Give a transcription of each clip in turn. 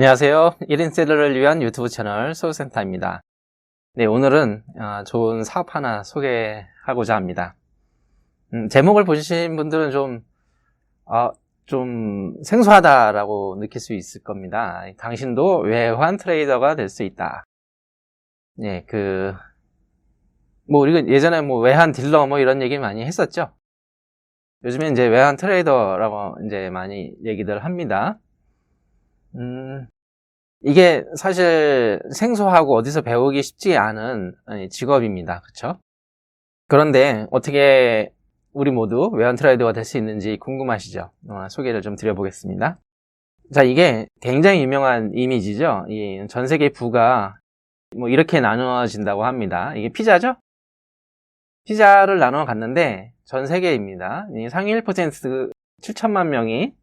안녕하세요. 1인 셀러를 위한 유튜브 채널 소센터입니다. 네, 오늘은 어, 좋은 사업 하나 소개하고자 합니다. 음, 제목을 보신 분들은 좀, 어, 좀 생소하다라고 느낄 수 있을 겁니다. 당신도 외환 트레이더가 될 수 있다. 네, 그, 뭐, 우리가 예전에 뭐 외환 딜러 뭐 이런 얘기 많이 했었죠. 요즘에 이제 외환 트레이더라고 이제 많이 얘기들 합니다. 음, 이게 사실 생소하고 어디서 배우기 쉽지 않은 직업입니다. 그쵸? 그런데 어떻게 우리 모두 외환 트레이더가 될 수 있는지 궁금하시죠? 어, 소개를 좀 드려보겠습니다. 자, 이게 굉장히 유명한 이미지죠? 이 전 세계 부가 뭐 이렇게 나누어진다고 합니다. 이게 피자죠? 피자를 나누어 갔는데 전 세계입니다. 상위 1% 7천만 명이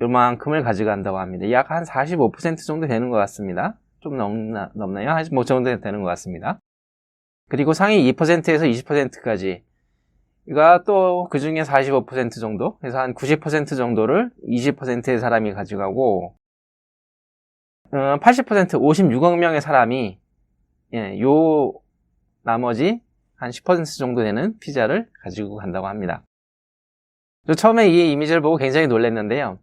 요만큼을 가져간다고 합니다. 약 한 45% 정도 되는 것 같습니다. 좀 넘나, 넘나요? 한5 정도 되는 것 같습니다. 그리고 상위 2%에서 20%까지 이가 또 그 중에 45% 정도 그래서 한 90% 정도를 20%의 사람이 가져가고 80% 56억 명의 사람이 예, 요 나머지 한 10% 정도 되는 피자를 가지고 간다고 합니다. 처음에 이 이미지를 보고 굉장히 놀랐는데요.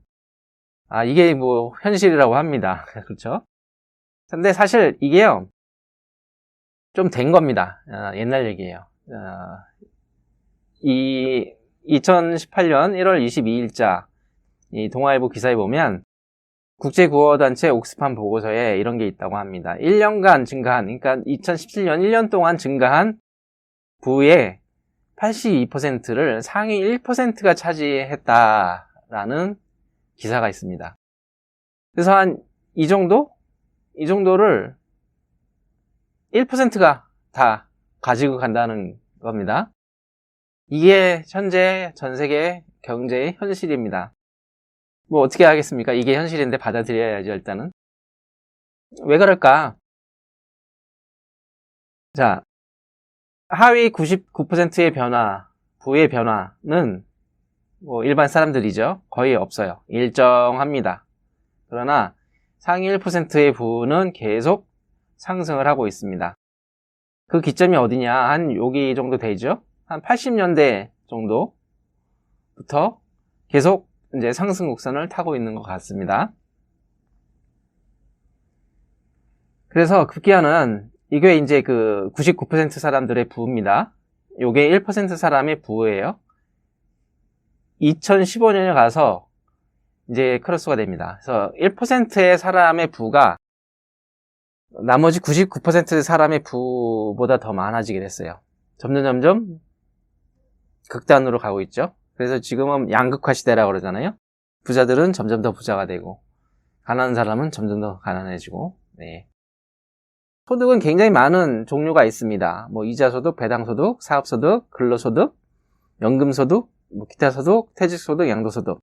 아, 이게 뭐 현실이라고 합니다. 그렇죠? 근데 사실 이게요. 좀 된 겁니다. 아, 옛날 얘기예요. 아, 이 2018년 1월 22일자 이 동아일보 기사에 보면 국제구호단체 옥스팜 보고서에 이런 게 있다고 합니다. 1년간 증가한, 그러니까 2017년 1년 동안 증가한 부의 82%를 상위 1%가 차지했다라는 기사가 있습니다. 그래서 한 이 정도? 이 정도를 1%가 다 가지고 간다는 겁니다. 이게 현재 전 세계 경제의 현실입니다. 뭐 어떻게 하겠습니까? 이게 현실인데 받아들여야죠, 일단은. 왜 그럴까? 자, 하위 99%의 변화, 부의 변화는 뭐 일반 사람들이죠. 거의 없어요. 일정합니다. 그러나 상위 1%의 부는 계속 상승을 하고 있습니다. 그 기점이 어디냐? 한 여기 정도 되죠? 한 80년대 정도부터 계속 이제 상승 곡선을 타고 있는 것 같습니다. 그래서 급기야는 이게 이제 그 99% 사람들의 부입니다. 이게 1% 사람의 부예요. 2015년에 가서 이제 크로스가 됩니다. 그래서 1%의 사람의 부가 나머지 99%의 사람의 부보다 더 많아지게 됐어요. 점점 점점 극단으로 가고 있죠. 그래서 지금은 양극화 시대라고 그러잖아요. 부자들은 점점 더 부자가 되고 가난한 사람은 점점 더 가난해지고 네. 소득은 굉장히 많은 종류가 있습니다. 뭐 이자소득, 배당소득, 사업소득, 근로소득, 연금소득, 뭐 기타 소득, 퇴직 소득, 양도 소득.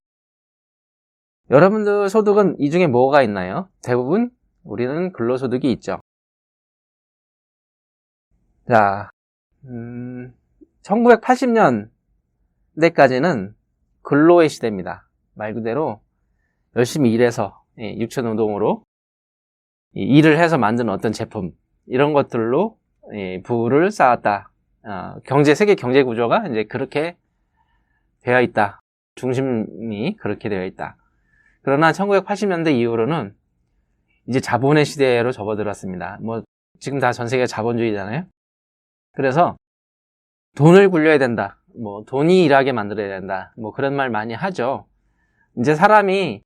여러분들 소득은 이 중에 뭐가 있나요? 대부분 우리는 근로소득이 있죠. 자, 음, 1980년대까지는 근로의 시대입니다. 말 그대로 열심히 일해서 예, 육체 노동으로 일을 해서 만든 어떤 제품 이런 것들로 예, 부를 쌓았다. 어, 경제 세계 경제 구조가 이제 그렇게 되어 있다. 중심이 그렇게 되어 있다. 그러나 1980년대 이후로는 이제 자본의 시대로 접어들었습니다. 뭐 지금 다 전 세계가 자본주의잖아요. 그래서 돈을 굴려야 된다. 뭐 돈이 일하게 만들어야 된다. 뭐 그런 말 많이 하죠. 이제 사람이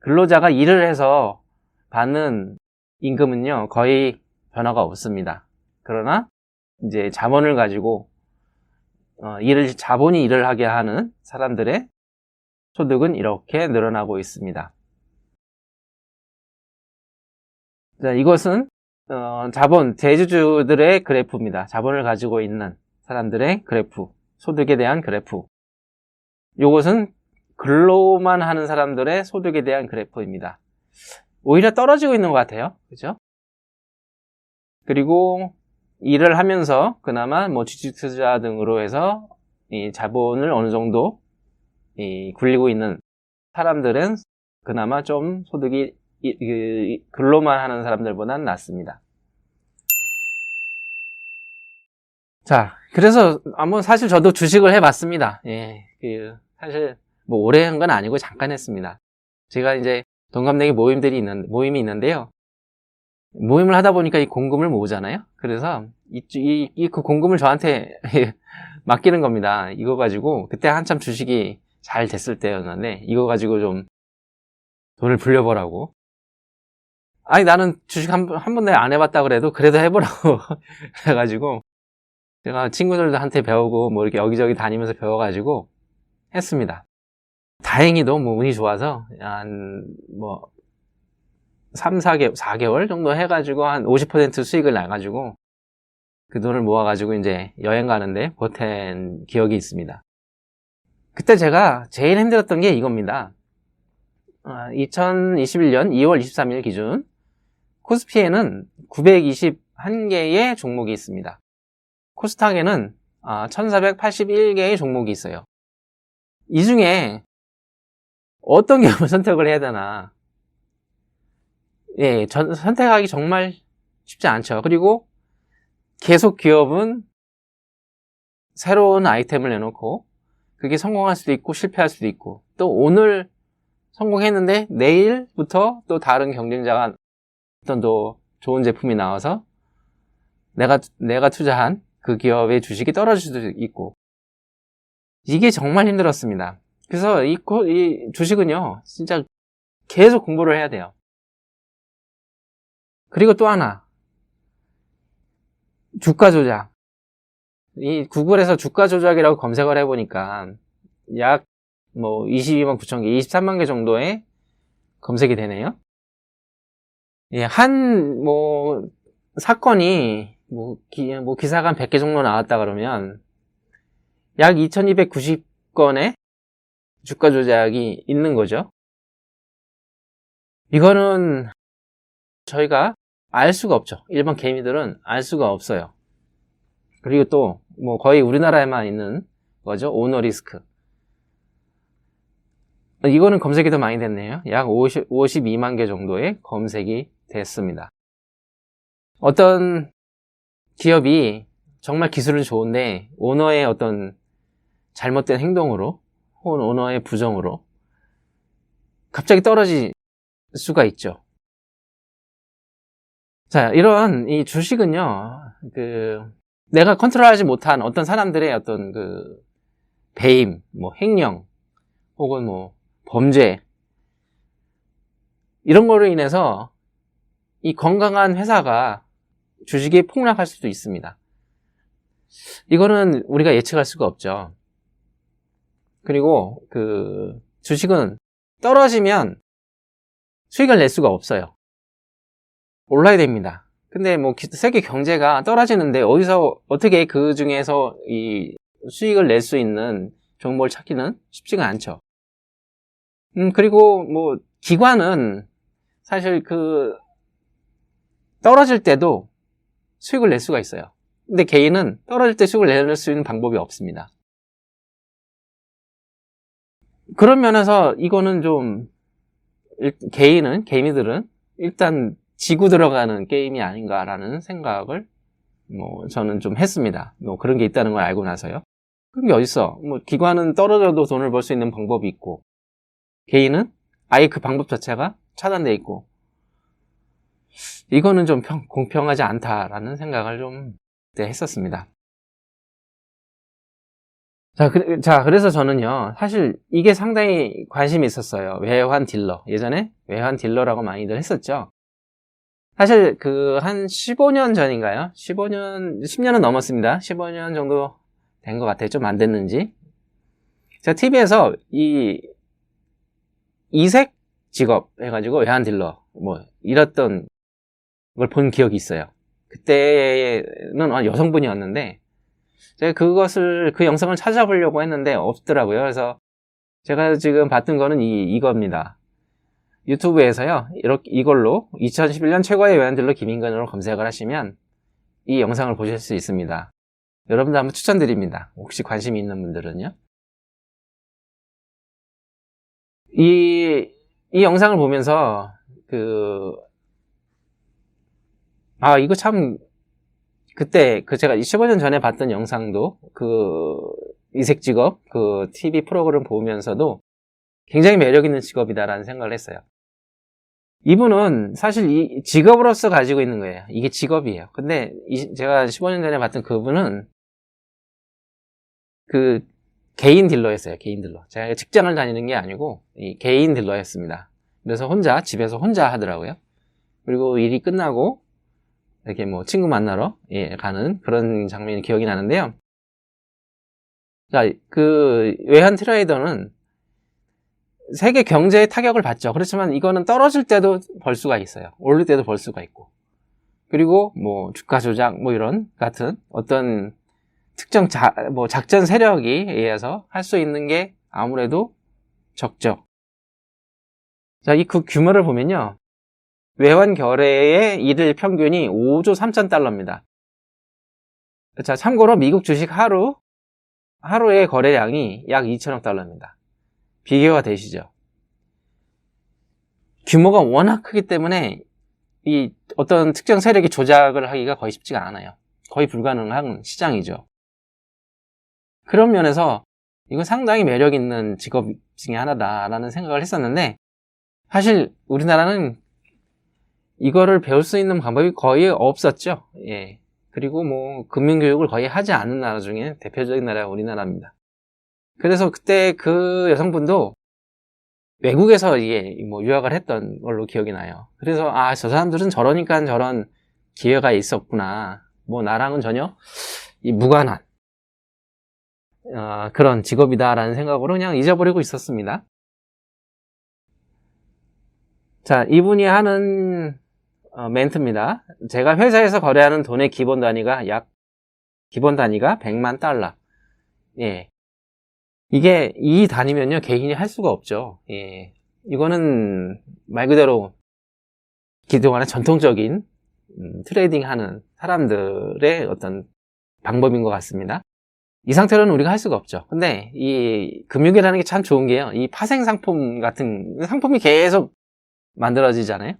근로자가 일을 해서 받는 임금은요 거의 변화가 없습니다. 그러나 이제 자본을 가지고 어, 일을 자본이 일을 하게 하는 사람들의 소득은 이렇게 늘어나고 있습니다. 자, 이것은 어, 자본 대주주들의 그래프입니다. 자본을 가지고 있는 사람들의 그래프, 소득에 대한 그래프. 이것은 근로만 하는 사람들의 소득에 대한 그래프입니다. 오히려 떨어지고 있는 것 같아요. 그죠? 그리고 일을 하면서 그나마 뭐 주식 투자 등으로 해서 이 자본을 어느 정도 이 굴리고 있는 사람들은 그나마 좀 소득이 이- 이- 근로만 하는 사람들보다는 낫습니다. 자, 그래서 한번 사실 저도 주식을 해봤습니다. 예, 그 사실 뭐 오래 한 건 아니고 잠깐 했습니다. 제가 이제 동갑내기 모임들이 있는 모임이 있는데요. 모임을 하다 보니까 이 공금을 모으잖아요. 그래서 이, 이, 이 그 공금을 저한테 맡기는 겁니다. 이거 가지고 그때 한참 주식이 잘 됐을 때였는데 이거 가지고 좀 돈을 불려보라고. 아니 나는 주식 한, 번- 한 번도 안 해봤다 그래도 그래도 해보라고 해가지고 제가 친구들한테 배우고 뭐 이렇게 여기저기 다니면서 배워가지고 했습니다. 다행히도 뭐 운이 좋아서 한 뭐 3, 4개, 4개월 정도 해가지고 한 50% 수익을 나가지고 그 돈을 모아가지고 이제 여행 가는데 보탠 기억이 있습니다. 그때 제가 제일 힘들었던 게 이겁니다. 2021년 2월 23일 기준 코스피에는 921개의 종목이 있습니다. 코스닥에는 1481개의 종목이 있어요. 이 중에 어떤 기업을 선택을 해야 되나? 예, 전- 선택하기 정말 쉽지 않죠. 그리고 계속 기업은 새로운 아이템을 내놓고 그게 성공할 수도 있고 실패할 수도 있고 또 오늘 성공했는데 내일부터 또 다른 경쟁자가 어떤 또 좋은 제품이 나와서 내가 내가 투자한 그 기업의 주식이 떨어질 수도 있고 이게 정말 힘들었습니다. 그래서 이, 코- 이 주식은요 진짜 계속 공부를 해야 돼요. 그리고 또 하나 주가 조작. 이 구글에서 주가 조작이라고 검색을 해보니까 약 뭐 22만 9천 개, 23만 개 정도의 검색이 되네요. 예, 한, 뭐, 사건이, 뭐, 기, 뭐 기사가 한 100개 정도 나왔다 그러면, 약 2290건의 주가 조작이 있는 거죠. 이거는 저희가 알 수가 없죠. 일반 개미들은 알 수가 없어요. 그리고 또, 뭐, 거의 우리나라에만 있는 거죠. 오너 리스크. 이거는 검색이 더 많이 됐네요. 약 50, 52만 개 정도의 검색이 됐습니다. 어떤 기업이 정말 기술은 좋은데 오너의 어떤 잘못된 행동으로 혹은 오너의 부정으로 갑자기 떨어질 수가 있죠. 자, 이런 이 주식은요, 그, 내가 컨트롤하지 못한 어떤 사람들의 어떤 그, 배임, 뭐, 행령, 혹은 뭐, 범죄, 이런 거로 인해서 이 건강한 회사가 주식이 폭락할 수도 있습니다. 이거는 우리가 예측할 수가 없죠. 그리고 그 주식은 떨어지면 수익을 낼 수가 없어요. 올라야 됩니다. 근데 뭐 기- 세계 경제가 떨어지는데 어디서 어떻게 그 중에서 이 수익을 낼 수 있는 종목을 찾기는 쉽지가 않죠. 음, 그리고 뭐 기관은 사실 그 떨어질 때도 수익을 낼 수가 있어요. 근데 개인은 떨어질 때 수익을 낼 수 있는 방법이 없습니다. 그런 면에서 이거는 좀 일- 개인은 개미들은 일단 지고 들어가는 게임이 아닌가라는 생각을 뭐 저는 좀 했습니다. 뭐 그런 게 있다는 걸 알고 나서요. 그런 게 어딨어? 뭐 기관은 떨어져도 돈을 벌 수 있는 방법이 있고 개인은 아예 그 방법 자체가 차단돼 있고 이거는 좀 평- 공평하지 않다라는 생각을 좀 했었습니다. 자, 그, 자, 그래서 저는요, 사실 이게 상당히 관심이 있었어요. 외환 딜러. 예전에 외환 딜러라고 많이들 했었죠. 사실 그 한 15년 전인가요? 15년, 10년은 넘었습니다. 15년 정도 된 것 같아요. 좀 안 됐는지. 제가 TV에서 이 이색 직업 해가지고 외환 딜러 뭐 이랬던 걸 본 기억이 있어요. 그때는 아, 여성분이었는데 제가 그것을 그 영상을 찾아보려고 했는데 없더라고요. 그래서 제가 지금 봤던 거는 이 이겁니다. 유튜브에서요. 이렇게 이걸로 2011년 최고의 외환 딜러 김인근으로 검색을 하시면 이 영상을 보실 수 있습니다. 여러분들 한번 추천드립니다. 혹시 관심이 있는 분들은요. 이, 이 영상을 보면서 그, 아, 이거 참, 그때, 그 제가 15년 전에 봤던 영상도, 그, 이색 직업, 그 TV 프로그램 보면서도 굉장히 매력 있는 직업이다라는 생각을 했어요. 이분은 사실 이 직업으로서 가지고 있는 거예요. 이게 직업이에요. 근데 이- 제가 15년 전에 봤던 그분은 그 개인 딜러였어요. 개인 딜러. 제가 직장을 다니는 게 아니고 이 개인 딜러였습니다. 그래서 혼자 집에서 혼자 하더라고요. 그리고 일이 끝나고 이렇게 뭐 친구 만나러 예, 가는 그런 장면이 기억이 나는데요. 자, 그 외환 트레이더는 세계 경제에 타격을 받죠. 그렇지만 이거는 떨어질 때도 벌 수가 있어요. 오를 때도 벌 수가 있고. 그리고 뭐 주가 조작 뭐 이런 같은 어떤 특정 자, 뭐 작전 세력이 의해서 할 수 있는 게 아무래도 적죠. 자, 이 그 규모를 보면요. 외환 거래의 일일 평균이 5조 3천 달러입니다. 자, 참고로 미국 주식 하루 하루의 거래량이 약 2천억 달러입니다. 비교가 되시죠? 규모가 워낙 크기 때문에 이 어떤 특정 세력이 조작을 하기가 거의 쉽지가 않아요. 거의 불가능한 시장이죠. 그런 면에서 이건 상당히 매력 있는 직업 중에 하나다라는 생각을 했었는데 사실 우리나라는 이거를 배울 수 있는 방법이 거의 없었죠. 예. 그리고 뭐 금융교육을 거의 하지 않는 나라 중에 대표적인 나라가 우리나라입니다. 그래서 그때 그 여성분도 외국에서 이게 뭐 유학을 했던 걸로 기억이 나요. 그래서 아, 저 사람들은 저러니까 저런 기회가 있었구나. 뭐 나랑은 전혀 이 무관한 어, 그런 직업이다라는 생각으로 그냥 잊어버리고 있었습니다. 자, 이분이 하는 어, 멘트입니다. 제가 회사에서 거래하는 돈의 기본 단위가 약 기본 단위가 100만 달러. 예. 이게 이 단위면요 개인이 할 수가 없죠. 예. 이거는 말 그대로 그동안의 전통적인 음, 트레이딩 하는 사람들의 어떤 방법인 것 같습니다. 이 상태로는 우리가 할 수가 없죠. 근데 이 금융이라는 게 참 좋은 게요. 이 파생 상품 같은 상품이 계속 만들어지잖아요.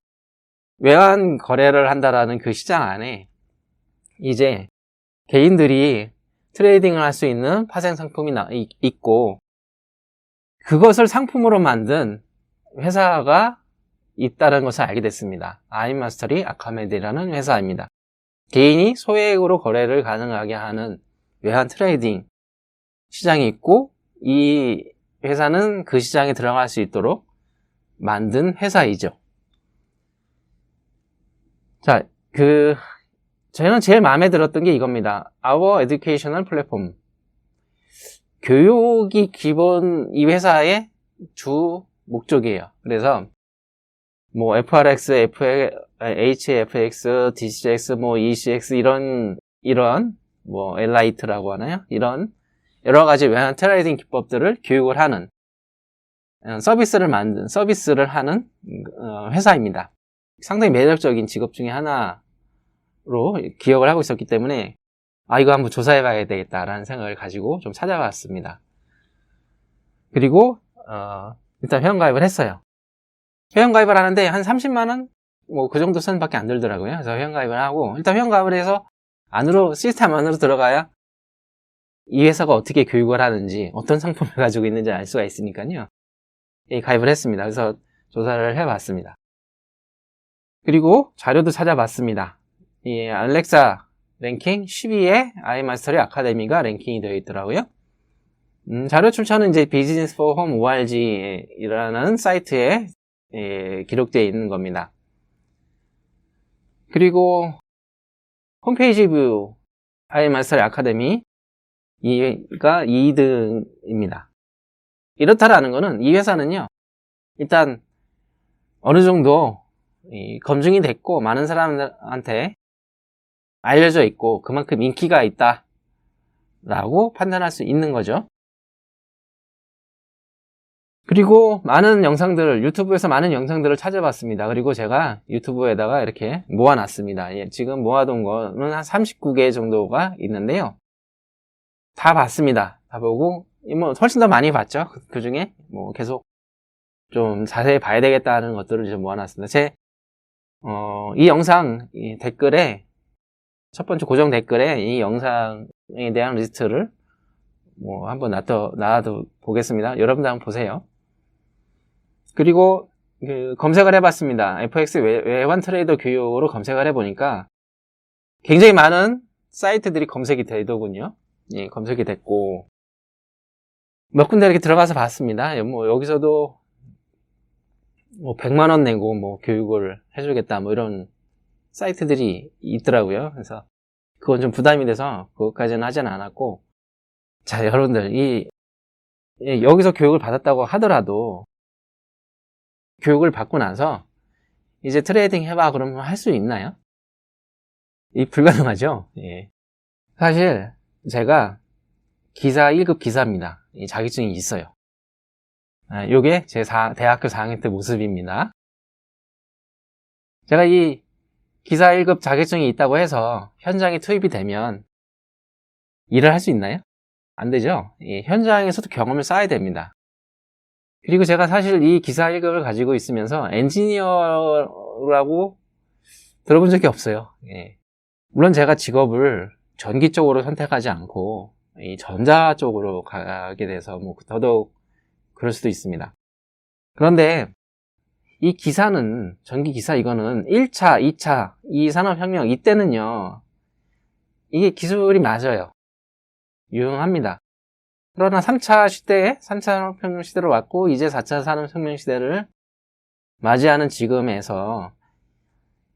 외환 거래를 한다라는 그 시장 안에 이제 개인들이 트레이딩을 할 수 있는 파생 상품이 나- 이- 있고 그것을 상품으로 만든 회사가 있다는 것을 알게 됐습니다. 아이마스터리 아카메디라는 회사입니다. 개인이 소액으로 거래를 가능하게 하는 외환 트레이딩 시장이 있고 이 회사는 그 시장에 들어갈 수 있도록 만든 회사이죠. 자, 그 저는 제일 마음에 들었던 게 이겁니다. Our Educational Platform. 교육이 기본 이 회사의 주 목적이에요. 그래서 뭐 FRX, HFX, DCX, 뭐 ECX 이런 이런 뭐 엘라이트라고 하나요? 이런 여러 가지 외환 트레이딩 기법들을 교육을 하는 어, 서비스를 만든 서비스를 하는 어, 회사입니다. 상당히 매력적인 직업 중에 하나 로 기억을 하고 있었기 때문에 아 이거 한번 조사해 봐야 되겠다라는 생각을 가지고 좀 찾아봤습니다. 그리고 어, 일단 회원가입을 했어요. 회원가입을 하는데 한 30만 원? 뭐 그 정도 선밖에 안 들더라고요. 그래서 회원가입을 하고 일단 회원가입을 해서 안으로 시스템 안으로 들어가야 이 회사가 어떻게 교육을 하는지 어떤 상품을 가지고 있는지 알 수가 있으니까요. 예, 가입을 했습니다. 그래서 조사를 해봤습니다. 그리고 자료도 찾아봤습니다. 이 알렉사 랭킹 10위에 아이마스터리 아카데미가 랭킹이 되어 있더라고요. 음, 자료 출처는 이제 비즈니스 포 홈 ORG라는 사이트에 예, 기록되어 있는 겁니다. 그리고 홈페이지 뷰 아이마스터리 아카데미 이가 2등입니다. 이렇다라는 거는 이 회사는요. 일단 어느 정도 이 검증이 됐고 많은 사람들한테 알려져 있고 그만큼 인기가 있다 라고 판단할 수 있는 거죠. 그리고 많은 영상들을 유튜브에서 많은 영상들을 찾아봤습니다. 그리고 제가 유튜브에다가 이렇게 모아놨습니다. 예, 지금 모아둔 거는 한 39개 정도가 있는데요. 다 봤습니다. 다 보고 뭐 훨씬 더 많이 봤죠. 그 중에 뭐 계속 좀 자세히 봐야 되겠다는 것들을 좀 모아놨습니다. 제, 어, 이 영상 이 댓글에, 첫 번째 고정 댓글에 이 영상에 대한 리스트를 뭐 한번 놔둬, 놔둬 보겠습니다. 여러분들 한번 보세요. 그리고 그 검색을 해봤습니다. FX 외, 외환 트레이더 교육으로 검색을 해보니까 굉장히 많은 사이트들이 검색이 되더군요. 예, 검색이 됐고 몇 군데 이렇게 들어가서 봤습니다. 뭐 여기서도 뭐 100만 원 내고 뭐 교육을 해주겠다 뭐 이런 사이트들이 있더라고요. 그래서 그건 좀 부담이 돼서 그것까지는 하진 않았고 자 여러분들 이 예, 여기서 교육을 받았다고 하더라도 교육을 받고 나서 이제 트레이딩 해봐 그러면 할 수 있나요? 이 불가능하죠. 예. 사실 제가 기사 1급 기사입니다. 이 자격증이 있어요. 아, 요게 제 사- 대학교 4학년 때 모습입니다. 제가 이 기사 1급 자격증이 있다고 해서 현장에 투입이 되면 일을 할 수 있나요? 안 되죠. 예, 현장에서도 경험을 쌓아야 됩니다. 그리고 제가 사실 이 기사 1급을 가지고 있으면서 엔지니어라고 들어본 적이 없어요. 예. 물론 제가 직업을 전기 쪽으로 선택하지 않고 이 전자 쪽으로 가게 돼서 뭐 더더욱 그럴 수도 있습니다. 그런데 이 기사는 전기 기사 이거는 1차, 2차 이 산업혁명 이때는요 이게 기술이 맞아요. 유용합니다. 그러나 3차 시대에 3차 산업혁명 시대로 왔고 이제 4차 산업혁명 시대를 맞이하는 지금에서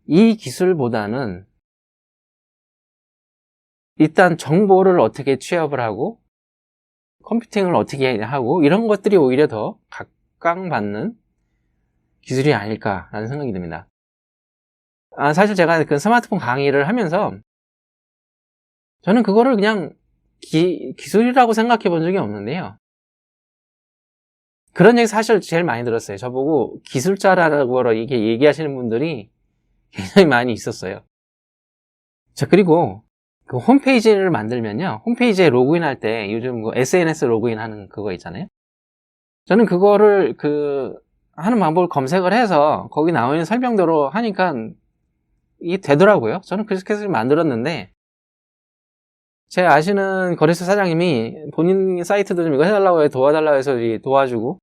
이 기술보다는 일단 정보를 어떻게 취합을 하고 컴퓨팅을 어떻게 하고 이런 것들이 오히려 더 각광받는 기술이 아닐까라는 생각이 듭니다. 아, 사실 제가 그 스마트폰 강의를 하면서 저는 그거를 그냥 기, 기술이라고 생각해 본 적이 없는데요. 그런 얘기 사실 제일 많이 들었어요. 저보고 기술자라고 이게 얘기하시는 분들이 굉장히 많이 있었어요. 자, 그리고 그 홈페이지를 만들면요. 홈페이지에 로그인할 때 요즘 그 SNS 로그인 하는 그거 있잖아요. 저는 그거를 그 하는 방법을 검색을 해서 거기 나와 있는 설명대로 하니까 이게 되더라고요. 저는 그렇게 만들었는데 제 아시는 거래소 사장님이 본인 사이트도 좀 이거 해달라고 해 도와달라고 해서 도와주고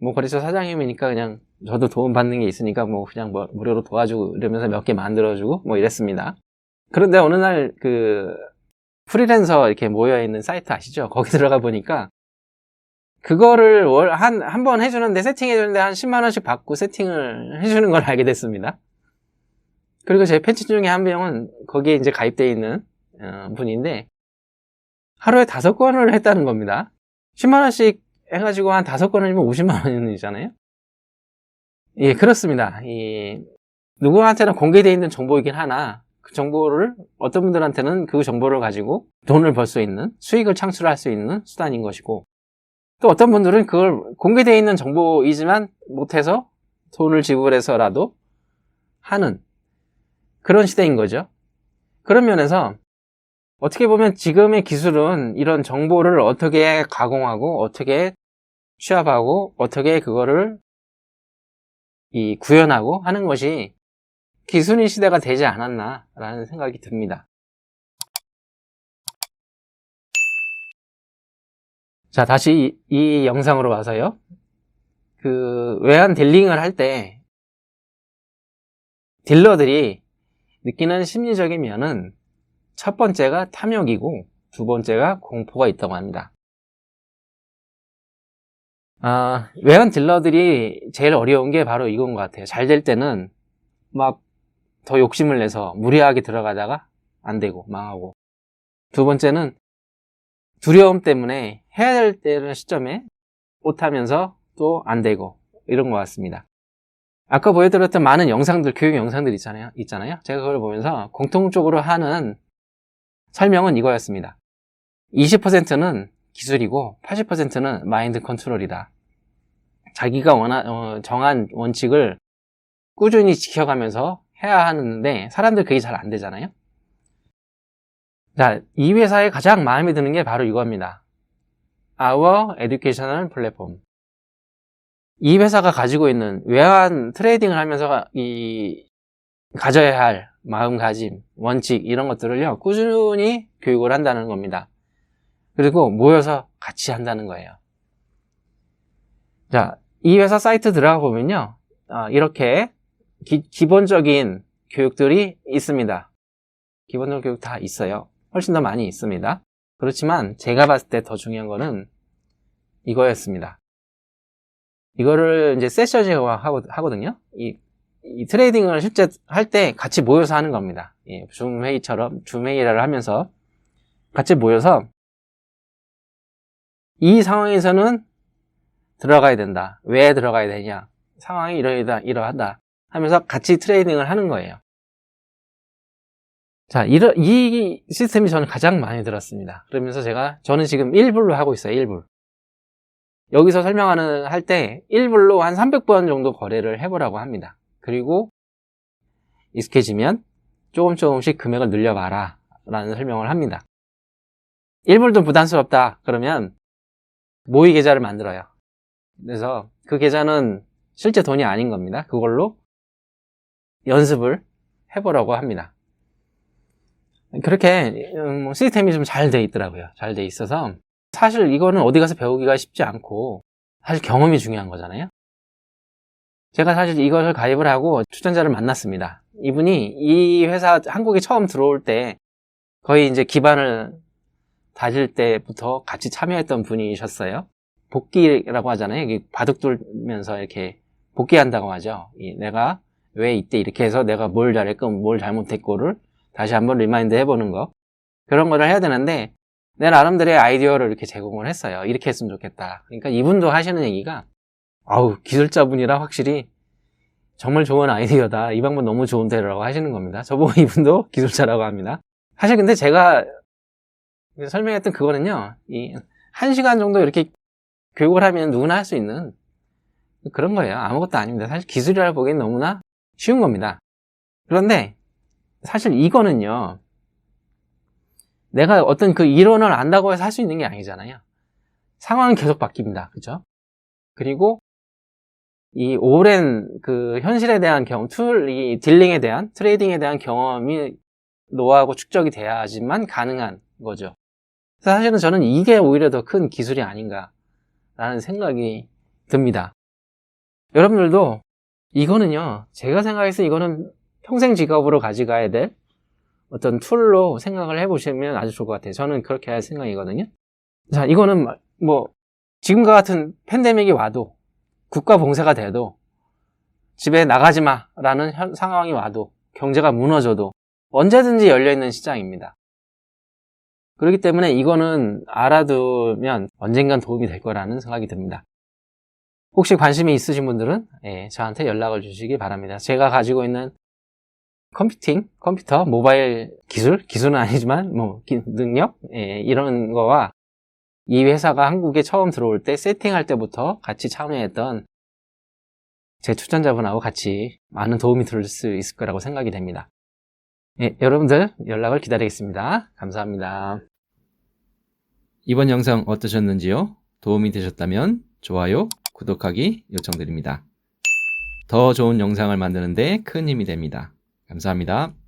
뭐 거래소 사장님이니까 그냥 저도 도움 받는 게 있으니까 뭐 그냥 뭐 무료로 도와주고 이러면서 몇 개 만들어주고 뭐 이랬습니다. 그런데 어느 날 그 프리랜서 이렇게 모여 있는 사이트 아시죠? 거기 들어가 보니까 그거를 월 한 한 번 해주는데 세팅해 주는데 한 10만 원씩 받고 세팅을 해주는 걸 알게 됐습니다. 그리고 제 팬츠 중에 한 명은 거기에 이제 가입되어 있는 어, 분인데 하루에 다섯 건을 했다는 겁니다. 10만 원씩 해가지고 한 다섯 건을 하면 50만 원이잖아요. 예, 그렇습니다. 이 누구한테나 공개되어 있는 정보이긴 하나 그 정보를 어떤 분들한테는 그 정보를 가지고 돈을 벌 수 있는 수익을 창출할 수 있는 수단인 것이고 또 어떤 분들은 그걸 공개되어 있는 정보이지만 못해서 돈을 지불해서라도 하는 그런 시대인 거죠. 그런 면에서 어떻게 보면 지금의 기술은 이런 정보를 어떻게 가공하고 어떻게 취합하고 어떻게 그거를 이 구현하고 하는 것이 기술인 시대가 되지 않았나라는 생각이 듭니다. 자, 다시 이, 이 영상으로 와서요. 그 외환 딜링을 할 때 딜러들이 느끼는 심리적인 면은 첫 번째가 탐욕이고 두 번째가 공포가 있다고 합니다. 아, 외환 딜러들이 제일 어려운 게 바로 이건 것 같아요. 잘 될 때는 막 더 욕심을 내서 무리하게 들어가다가 안 되고 망하고. 두 번째는 두려움 때문에 해야 될 때는 시점에 못하면서 또 안 되고 이런 것 같습니다. 아까 보여드렸던 많은 영상들, 교육 영상들 있잖아요. 있잖아요. 제가 그걸 보면서 공통적으로 하는 설명은 이거였습니다. 20%는 기술이고 80%는 마인드 컨트롤이다. 자기가 원하, 어, 정한 원칙을 꾸준히 지켜가면서 해야 하는데 사람들 그게 잘 안 되잖아요. 자, 이 회사에 가장 마음에 드는 게 바로 이겁니다. Our Educational Platform. 이 회사가 가지고 있는 외환 트레이딩을 하면서 이 가져야 할 마음가짐, 원칙 이런 것들을요 꾸준히 교육을 한다는 겁니다. 그리고 모여서 같이 한다는 거예요. 자, 이 회사 사이트 들어가 보면요, 아, 이렇게 기, 본적인 교육들이 있습니다. 기본적인 교육 다 있어요. 훨씬 더 많이 있습니다. 그렇지만 제가 봤을 때 더 중요한 거는 이거였습니다. 이거를 이제 세션이라고 하거든요. 이, 이 트레이딩을 실제 할 때 같이 모여서 하는 겁니다. 예, 줌 회의처럼 줌 회의를 하면서 같이 모여서 이 상황에서는 들어가야 된다. 왜 들어가야 되냐? 상황이 이러이다, 이러하다. 하면서 같이 트레이딩을 하는 거예요. 자, 이러, 이 시스템이 저는 가장 많이 들었습니다. 그러면서 제가, 저는 지금 1불로 하고 있어요, 1불. 여기서 설명하는, 할 때 1불로 한 300번 정도 거래를 해보라고 합니다. 그리고 익숙해지면 조금 조금씩 금액을 늘려봐라. 라는 설명을 합니다. 1불도 부담스럽다. 그러면 모의 계좌를 만들어요. 그래서 그 계좌는 실제 돈이 아닌 겁니다. 그걸로 연습을 해보라고 합니다. 그렇게 음, 시스템이 좀 잘 돼 있더라고요. 잘 돼 있어서 사실 이거는 어디 가서 배우기가 쉽지 않고 사실 경험이 중요한 거잖아요. 제가 사실 이것을 가입을 하고 추천자를 만났습니다. 이분이 이 회사 한국에 처음 들어올 때 거의 이제 기반을 다질 때부터 같이 참여했던 분이셨어요. 복귀라고 하잖아요. 바둑 돌면서 이렇게 복귀한다고 하죠. 내가 왜 이때 이렇게 해서 내가 뭘 잘했고 뭘 잘못했고를 다시 한번 리마인드 해보는 거 그런 거를 해야 되는데 내 나름대로의 아이디어를 이렇게 제공을 했어요. 이렇게 했으면 좋겠다. 그러니까 이분도 하시는 얘기가 아우 기술자분이라 확실히 정말 좋은 아이디어다. 이 방법 너무 좋은데라고 하시는 겁니다. 저보고 이분도 기술자라고 합니다. 사실 근데 제가 설명했던 그거는요. 이한 시간 정도 이렇게 교육을 하면 누구나 할 수 있는 그런 거예요. 아무것도 아닙니다. 사실 기술이라 보기엔 너무나 쉬운 겁니다. 그런데 사실 이거는요. 내가 어떤 그 이론을 안다고 해서 할 수 있는 게 아니잖아요. 상황은 계속 바뀝니다. 그죠? 그리고 이 오랜 그 현실에 대한 경험, 툴, 이 딜링에 대한, 트레이딩에 대한 경험이 노하고 축적이 돼야지만 가능한 거죠. 사실은 저는 이게 오히려 더 큰 기술이 아닌가라는 생각이 듭니다. 여러분들도 이거는요, 제가 생각해서 이거는 평생 직업으로 가져가야 될 어떤 툴로 생각을 해보시면 아주 좋을 것 같아요. 저는 그렇게 할 생각이거든요. 자, 이거는 뭐, 지금과 같은 팬데믹이 와도, 국가 봉쇄가 돼도, 집에 나가지 마! 라는 현, 상황이 와도, 경제가 무너져도, 언제든지 열려있는 시장입니다. 그렇기 때문에 이거는 알아두면 언젠간 도움이 될 거라는 생각이 듭니다. 혹시 관심이 있으신 분들은 예, 저한테 연락을 주시기 바랍니다. 제가 가지고 있는 컴퓨팅, 컴퓨터, 모바일 기술, 기술은 아니지만 뭐 기, 능력 예, 이런 거와 이 회사가 한국에 처음 들어올 때 세팅할 때부터 같이 참여했던 제 추천자분하고 같이 많은 도움이 될 수 있을 거라고 생각이 됩니다. 예, 여러분들 연락을 기다리겠습니다. 감사합니다. 이번 영상 어떠셨는지요? 도움이 되셨다면 좋아요, 구독하기 요청드립니다. 더 좋은 영상을 만드는데 큰 힘이 됩니다. 감사합니다.